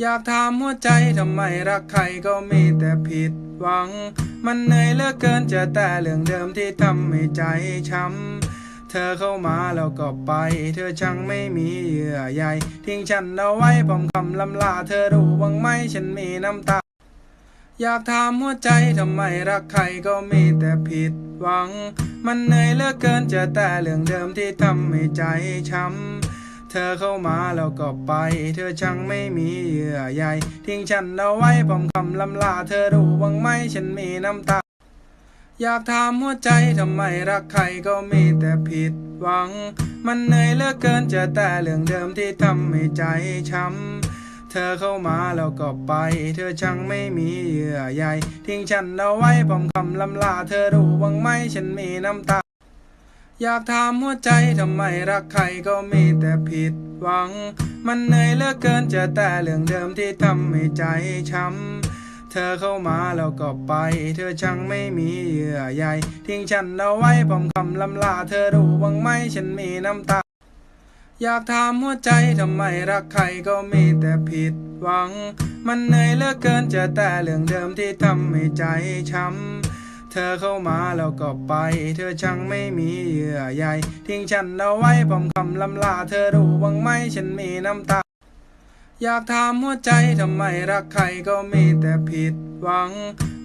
อยากถามหัวใจทำไมรักใครก็มีแต่ผิดหวัง มันเหนื่อยเหลือเกินจอแต่เรื่องเดิมที่ทำให้ใจช้ำเธอเข้ามาแล้วก็ไป เธอช่างไม่มีเยื่อใยทิ้งฉันเอาไว้พร้อมคำลำลา เธอรู้บ้างไหมฉันมีน้ำตา อยากถามหัวใจทำไมรักใครก็มีแต่ผิดหวัง มันเหนื่อยเหลือเกินจอแต่เรื่องเดิมที่ทำให้ใจช้ำ เธอเข้ามาแล้วก็ไป เธอช่างไม่มีเยื่อใยทิ้งฉันเอาไว้พร้อมคำลำลา เธอรู้บ้างไหมฉันมีน้ำตา อยากถามหัวใจทำไมรักใครก็มีแต่ผิดหวัง มันเหนื่อยเหลือเกินเจอแต่เรื่องเดิมที่ทำให้ใจช้ำเธอเข้ามาแล้วก็ไป เธอช่างไม่มีเยื่อใยทิ้งฉันเอาไว้พร้อมคำลำลา เธอรู้บ้างไหมฉันมีน้ำตา อยากถามหัวใจทำไมรักใครก็มีแต่ผิดหวัง มันเหนื่อยเหลือเกินจอแต่เรื่องเดิมที่ทำให้ใจช้ำเธอเข้ามาแล้วก็ไป เธอช่างไม่มีเยื่อใยทิ้งฉันเอาไว้พร้อมคำลำลา เธอรู้บ้างไหมฉันมีน้ำตา อยากถามหัวใจทำไมรักใครก็มีแต่ผิดหวัง มันเหนื่อยเหลือเกินจอแต่เรื่องเดิมที่ทำให้ใจช้ำ เธอเข้ามาแล้วก็ไป เธอช่างไม่มีเยื่อใยทิ้งฉันเอาไว้พร้อมคำลำลา เธอรู้บ้างไหมฉันมีน้ำตา อยากถามหัวใจทำไมรักใครก็มีแต่ผิดหวัง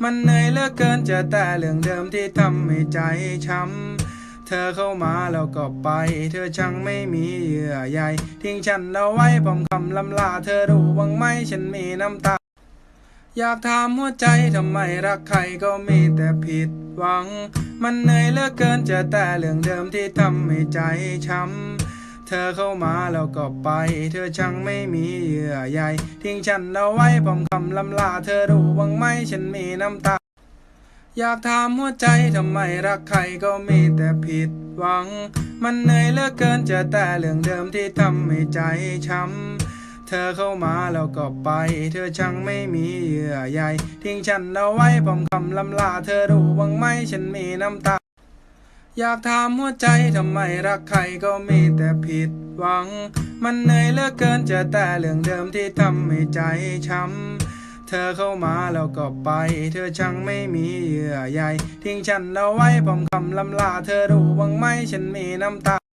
มันเหนื่อยเหลือเกินจอแต่เรื่องเดิมที่ทำให้ใจช้ำ เธอเข้ามาแล้วก็ไป เธอช่างไม่มีเยื่อใยทิ้งฉันเอาไว้พร้อมคำลำลา เธอรู้บ้างไหมฉันมีน้ำตา อยากถามหัวใจทำไมรักใครก็มีแต่ผิดหวัง มันเหนื่อยเหลือเกินจอแต่เรื่องเดิมที่ทำให้ใจช้ำ เธอเข้ามาแล้วก็ไป เธอช่างไม่มีเยื่อใยทิ้งฉันเอาไว้พร้อมคำลำลา เธอรู้บ้างไหมฉันมีน้ำตา อยากถามหัวใจทำไมรักใครก็มีแต่ผิดหวัง มันเหนื่อยเหลือเกินจอแต่เรื่องเดิมที่ทำให้ใจช้ำ เธอเข้ามาแล้วก็ไป เธอช่างไม่มีเยื่อใยทิ้งฉันเอาไว้พร้อมคำลำลา เธอรู้บ้างไหมฉันมีน้ำตา อยากถามหัวใจทำไมรักใครก็มีแต่ผิดหวัง มันเหนื่อยเหลือเกินเจอแต่เรื่องเดิมที่ทำให้ใจช้ำเธอเข้ามาแล้วก็ไป เธอช่างไม่มีเยื่อใยทิ้งฉันเอาไว้พร้อมคำลำลา เธอรู้บ้างไหมฉันมีน้ำตา